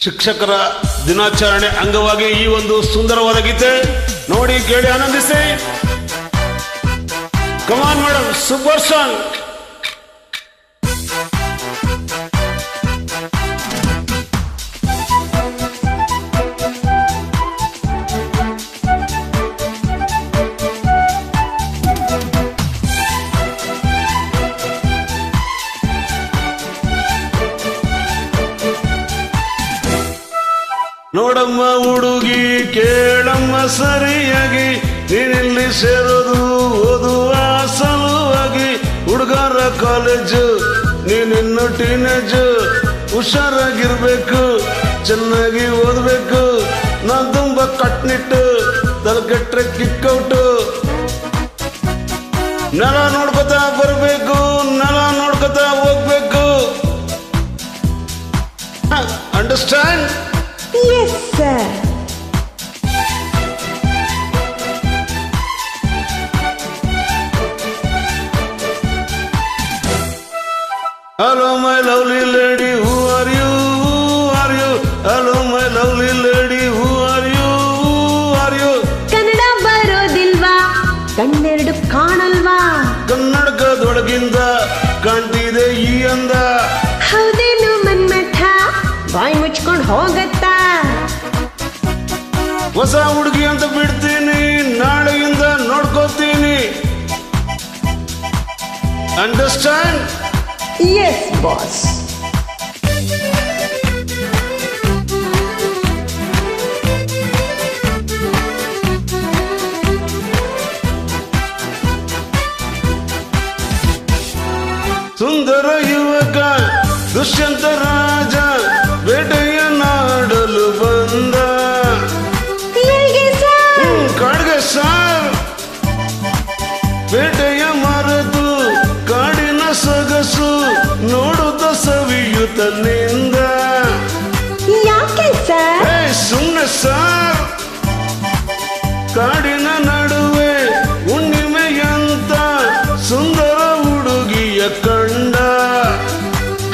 ಶಿಕ್ಷಕರ ದಿನಾಚರಣೆ ಅಂಗವಾಗಿ ಈ ಒಂದು ಸುಂದರವಾದ ಗೀತೆ ನೋಡಿ ಕೇಳಿ ಆನಂದಿಸಿ. ಕಮಾನ್ ಮೇಡಮ್ ಸೂಪರ್ ಸಾಂಗ್ ನೋಡಮ್ಮ ಹುಡುಗಿ, ಕೇಳಮ್ಮ ಸರಿಯಾಗಿ. ನೀನಿಲ್ಲಿ ಸೇರೋದು, ಓದುವ ಸಲುವಾಗಿ. ಹುಡುಗರ ಕಾಲೇಜು ನೀನಿನ್ನು ಟೀನೇಜ್ ಹುಷಾರಾಗಿರ್ಬೇಕು, ಚೆನ್ನಾಗಿ ಓದ್ಬೇಕು. ನಾನ್ ತುಂಬಾ ಕಟ್ನಿಟ್ಟು ತಲೆಕೆಟ್ರೆ ಕಿಕ್ಕೌಟು ನೆಲ ನೋಡ್ಕೊತಾ ಬರ್ಬೇಕು, ನೆಲ ನೋಡ್ಕೊತಾ ಹೋಗ್ಬೇಕು. Understand Yes, sir. Hello, my lovely lady, who are you? Who are you? Hello, my lovely lady, who are you? Who are you? Kannada ಬರೋದಿಲ್ವಾ ಕಣ್ಣೆರಡು ಕಾಣಲ್ವಾ ಕನ್ನಡಕದೊಳಗಿಂದ ಕಾಣ್ತಿದೆ ಈ ಅಂದ ಹೌದೇನು ಮನ್ಮಠ ಬಾಯಿ ಮುಚ್ಕೊಂಡು ಹೋಗತ್ತಾ ಹೊಸ ಹುಡುಗಿ ಅಂತ ಬಿಡ್ತೀನಿ ನಾಳೆಯಿಂದ ನೋಡ್ಕೋತೀನಿ ಅಂಡರ್ಸ್ಟ್ಯಾಂಡ್ ಎಸ್ ಬಾಸ್ ಸುಂದರ ಯುವಕ ದುಷ್ಯಂತ ರಾಜ ನಿಂದ. ಯಾಕೆ ಸರ್? ಸುಮ್ಮನೆ ಸಾರ್. ಕಾಡಿನ ನಡುವೆ ಹುಣ್ಣಿಮೆಯಂತ ಸುಂದರ ಹುಡುಗಿಯ ಕಂಡ.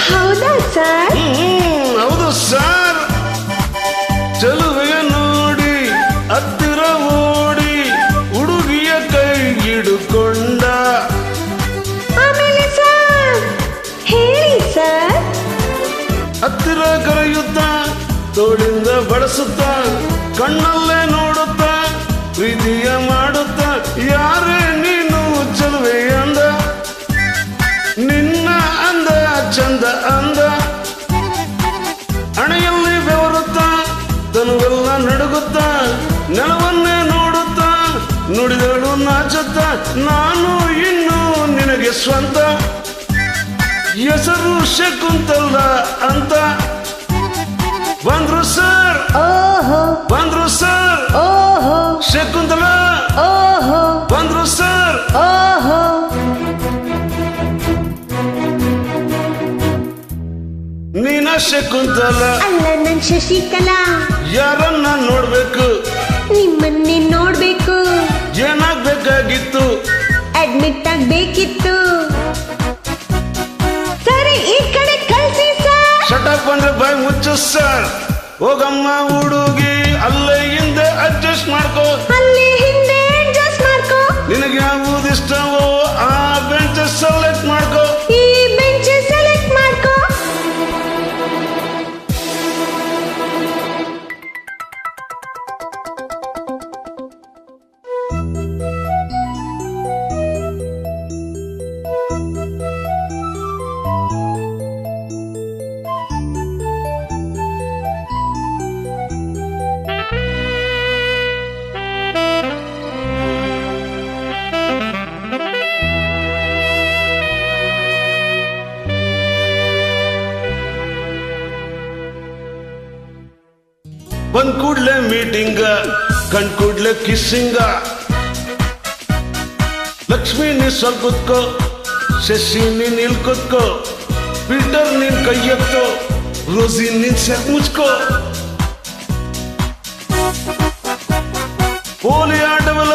ಹೌದಾ ಸರ್? ಹ್ಮ್, ಹೌದು ಸಾರ್. ತೋಳಿಂದ ಬಡಿಸುತ್ತ, ಕಣ್ಣಲ್ಲೇ ನೋಡುತ್ತ, ಪ್ರೀತಿಯ ಮಾಡುತ್ತ, ಯಾರೇ ನೀನು ಚಲುವೆ ಅಂದ. ನಿನ್ನ ಅಂದ, ಚಂದ ಅಂದ. ಹಣೆಯಲ್ಲಿ ಬೆವರುತ್ತ ತನುವೆಲ್ಲ ನಡುಗುತ್ತ, ನೆಲವನ್ನೇ ನೋಡುತ್ತ, ನುಡಿದಳು ನಾಚುತ್ತ, ನಾನು ಇನ್ನು ನಿನಗೆ ಸ್ವಂತ. ಹೆಸರು ಶಕುಂತಲ್ಲ ಅಂತ. ಬಂದ್ರು ಸರ್. ಓಹೋ. ಬಂದ್ರು ಸರ್. ಓಹೋ. ಶಕುಂತಲ. ಓಹೋ. ಬಂದ್ರು ಸರ್. ಓಹೋ. ನೀನ ಶಕುಂತಲ. ಅಲ್ಲ ನನ್ ಶಶಿಕಲಾ. ಯಾರನ್ನ ನೋಡ್ಬೇಕು? ನಿಮ್ಮನ್ನೇ ನೋಡ್ಬೇಕು. ಏನಾಗ್ಬೇಕಾಗಿತ್ತು? ಅಡ್ಮಿಟ್ ಆಗ್ಬೇಕಿತ್ತು. ಶಟಪ್ ಬಾಯ್ ಮುಚ್ಚು ಸರ್ ಹೋಗಮ್ಮ ಹುಡುಗಿ ಅಲ್ಲೇ ಹಿಂದೆ ಅಡ್ಜಸ್ಟ್ ಮಾಡ್ಕೋ. ಬಂದ್ ಕೂಡ್ಲೆ ಮೀಟಿಂಗ ಕಣ್ ಕೂಡ್ಲೆ ಕಿಸ್ಸಿಂಗ ಲಕ್ಷ್ಮಿ ನೀ ಸ್ವಲ್ಪ ಕೂತ್ಕೋ ಶಶಿ ನೀನ್ ಇಲ್ಲಿ ಕೂತ್ಕೋ ಪೀಟರ್ ನೀನ್ ಕೈ ಎತ್ತೋ ರೋಸಿ ನೀನ್ ಸೆಕ್ ಮುಚ್ಕೋ ಪೋಲಿ ಆಟವೆಲ್ಲ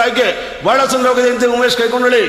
ಆಯ್ಕೆ ಬಹಳ ಸುಂದರವಾಗಿದೆ ಅಂತ ಉಮೇಶ್ ಕೈಕೊಂಡಳಿ